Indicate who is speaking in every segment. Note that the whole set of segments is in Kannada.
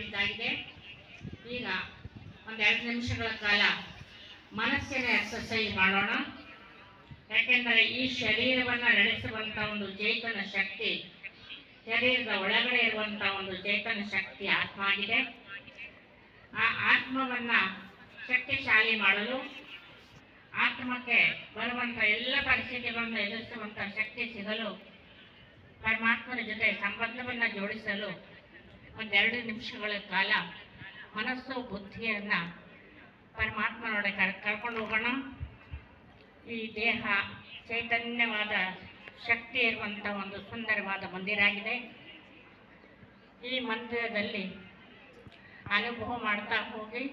Speaker 1: ಮಾಡಿದ್ದಾಗಿದೆ ಈಗ ಒಂದೆರಡು ನಿಮಿಷಗಳ ಕಾಲ ಮನಸ್ಸಿನ ಎಕ್ಸಸೈಸ್ ಮಾಡೋಣ. ಯಾಕೆಂದರೆ ಈ ಶರೀರವನ್ನು ನಡೆಸುವಂಥ ಒಂದು ಚೇತನ ಶಕ್ತಿ, ಶರೀರದ ಒಳಗಡೆ ಇರುವಂಥ ಒಂದು ಚೇತನ ಶಕ್ತಿ ಆತ್ಮ ಆಗಿದೆ ಆ ಆತ್ಮವನ್ನು ಶಕ್ತಿಶಾಲಿ ಮಾಡಲು ಆತ್ಮಕ್ಕೆ ಬರುವಂಥ ಎಲ್ಲ ಪರಿಸ್ಥಿತಿಗಳನ್ನು ಎದುರಿಸುವಂಥ ಶಕ್ತಿ ಸಿಗಲು ಪರಮಾತ್ಮನ ಜೊತೆ ಸಂಬಂಧವನ್ನು ಜೋಡಿಸಲು ಒಂದೆರಡು ನಿಮಿಷಗಳ ಕಾಲ ಮನಸ್ಸು, ಬುದ್ಧಿಯನ್ನು ಪರಮಾತ್ಮನೊಡೆ ಕರ್, ಕರ್ಕೊಂಡು ಹೋಗೋಣ. ಈ ದೇಹ ಚೈತನ್ಯವಾದ ಶಕ್ತಿ ಇರುವಂಥ ಒಂದು ಸುಂದರವಾದ ಮಂದಿರ ಆಗಿದೆ. ಈ ಮಂದಿರದಲ್ಲಿ ಅನುಭವ ಮಾಡ್ತಾ ಹೋಗಿ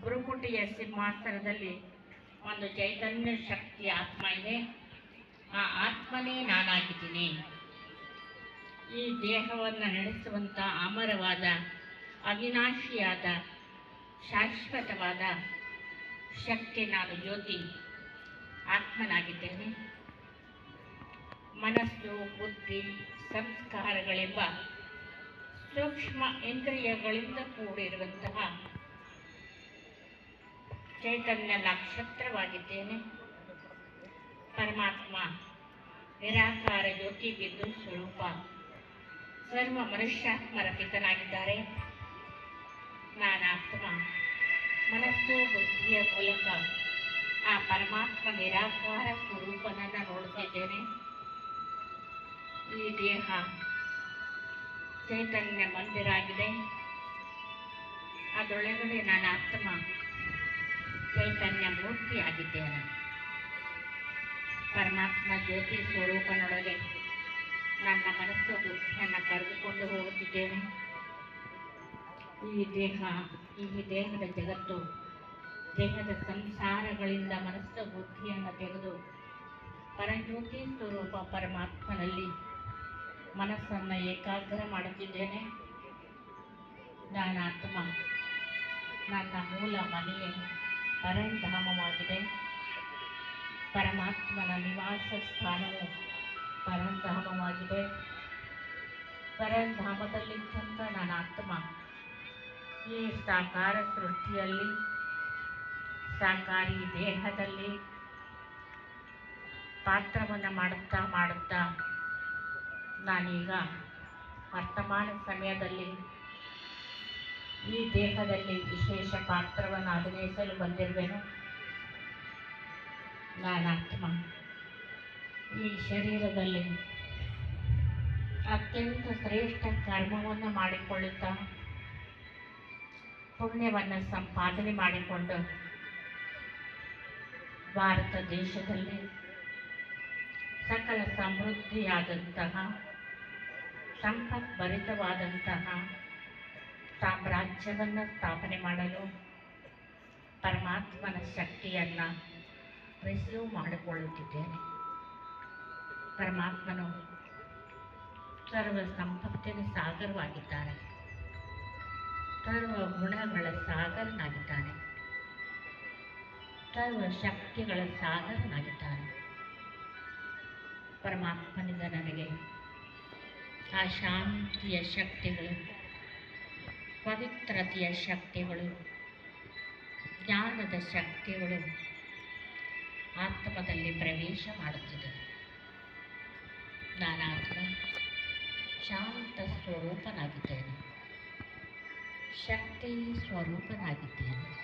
Speaker 1: ಗುರುಕುಟಿಯ ಸಿಂಹಾಸನದಲ್ಲಿ ಒಂದು ಚೈತನ್ಯ ಶಕ್ತಿ ಆತ್ಮ ಇದೆ. ಆ ಆತ್ಮನೇ ನಾನಾಗಿದ್ದೀನಿ. ಈ ದೇಹವನ್ನು ನಡೆಸುವಂಥ ಅಮರವಾದ, ಅವಿನಾಶಿಯಾದ, ಶಾಶ್ವತವಾದ ಶಕ್ತಿ ನಾನು ಜ್ಯೋತಿ ಆತ್ಮನಾಗಿದ್ದೇನೆ ಮನಸ್ಸು, ಬುದ್ಧಿ ಸಂಸ್ಕಾರಗಳೆಂಬ ಸೂಕ್ಷ್ಮ ಇಂದ್ರಿಯಗಳಿಂದ ಕೂಡಿರುವಂತಹ ಚೈತನ್ಯ ನಕ್ಷತ್ರವಾಗಿದ್ದೇನೆ. ಪರಮಾತ್ಮ ನಿರಾಕಾರ ಜ್ಯೋತಿ ಬಿಂದು ಸ್ವರೂಪ. ಸರ್ವ ಮನುಷ್ಯಾತ್ಮರ ಪಿತನಾಗಿದ್ದಾರೆ ನಾನಾತ್ಮ ಮನಸ್ಸು ಬುದ್ಧಿಯ ಮೂಲಕ ಆ ಪರಮಾತ್ಮ ನಿರಾಕಾರ ಸ್ವರೂಪನನ್ನು ನೋಡುತ್ತಿದ್ದೇನೆ ಈ ದೇಹ ಚೈತನ್ಯ ಮಂದಿರ ಆಗಿದೆ. ಅದರೊಳಗಡೆ ನನ್ನ ಆತ್ಮ ಚೈತನ್ಯ ಮೂರ್ತಿಯಾಗಿದ್ದೇನೆ. ಪರಮಾತ್ಮ ಜ್ಯೋತಿ ಸ್ವರೂಪನೊಳಗೆ ದೇಹ ಈ ದೇಹದ ಜಗತ್ತು, ದೇಹದ ಸಂಸಾರಗಳಿಂದ ಮನಸ್ಸು ಬುದ್ಧಿಯನ್ನು ತೆಗೆದು ಪರಜ್ಯೋತಿ ಸ್ವರೂಪ ಪರಮಾತ್ಮನಲ್ಲಿ ಮನಸ್ಸನ್ನು ಏಕಾಗ್ರ ಮಾಡುತ್ತಿದ್ದೇನೆ. ನಾನಾತ್ಮ ನನ್ನ ಮೂಲ ಮನೆಯೇ, ಪರಂಧಾಮವಾಗಿದೆ. ಪರಮಾತ್ಮನ ನಿವಾಸ ಸ್ಥಾನವು ಪರಂಧಾಮವಾಗಿದೆ. ಪರಂಧಾಮದಲ್ಲಿದ್ದಂಥ ನಾನಾತ್ಮ ಆತ್ಮ ಈ ಸಾಕಾರ ಸೃಷ್ಟಿಯಲ್ಲಿ ಸಾಕಾರಿ ದೇಹದಲ್ಲಿ ಪಾತ್ರವನ್ನು ಮಾಡುತ್ತಾ ಮಾಡುತ್ತಾ ನಾನೀಗ ವರ್ತಮಾನ ಸಮಯದಲ್ಲಿ ಈ ದೇಹದಲ್ಲಿ ವಿಶೇಷ ಪಾತ್ರವನ್ನು ಅಭಿನಯಿಸಲು ಬಂದಿರುವೆನು. ನಾನಾತ್ಮ ಈ ಶರೀರದಲ್ಲಿ ಅತ್ಯಂತ ಶ್ರೇಷ್ಠ ಕರ್ಮವನ್ನು ಮಾಡಿಕೊಳ್ಳುತ್ತಾ ಪುಣ್ಯವನ್ನು ಸಂಪಾದನೆ ಮಾಡಿಕೊಂಡು ಭಾರತ ದೇಶದಲ್ಲಿ ಸಕಲ ಸಮೃದ್ಧಿಯಾದಂತಹ ಸಂಪದ್ಭರಿತವಾದಂತಹ ಸಾಮ್ರಾಜ್ಯವನ್ನು ಸ್ಥಾಪನೆ ಮಾಡಲು ಪರಮಾತ್ಮನ ಶಕ್ತಿಯನ್ನು ರಿಸೀವ್ ಮಾಡಿಕೊಳ್ಳುತ್ತಿದ್ದೇನೆ. ಪರಮಾತ್ಮನು ಸರ್ವ ಸಂಪತ್ತಿನ ಸಾಗರವಾಗಿದ್ದಾನೆ ಸರ್ವ ಗುಣಗಳ ಸಾಗರನಾಗಿದ್ದಾನೆ. ಸರ್ವ ಶಕ್ತಿಗಳ ಸಾಗರನಾಗಿದ್ದಾನೆ. ಪರಮಾತ್ಮನಿಂದ ನನಗೆ ಆ ಶಾಂತಿಯ ಶಕ್ತಿಗಳು, ಪವಿತ್ರತೆಯ ಶಕ್ತಿಗಳು, ಜ್ಞಾನದ ಶಕ್ತಿಗಳು ಆತ್ಮದಲ್ಲಿ ಪ್ರವೇಶ ಮಾಡುತ್ತಿದೆ. ನಾನಾತ್ಮ ಶಾಂತ ಸ್ವರೂಪನಾಗಿದ್ದೇನೆ. ಶಕ್ತಿ ಸ್ವರೂಪನಾಗಿದ್ದೇನೆ.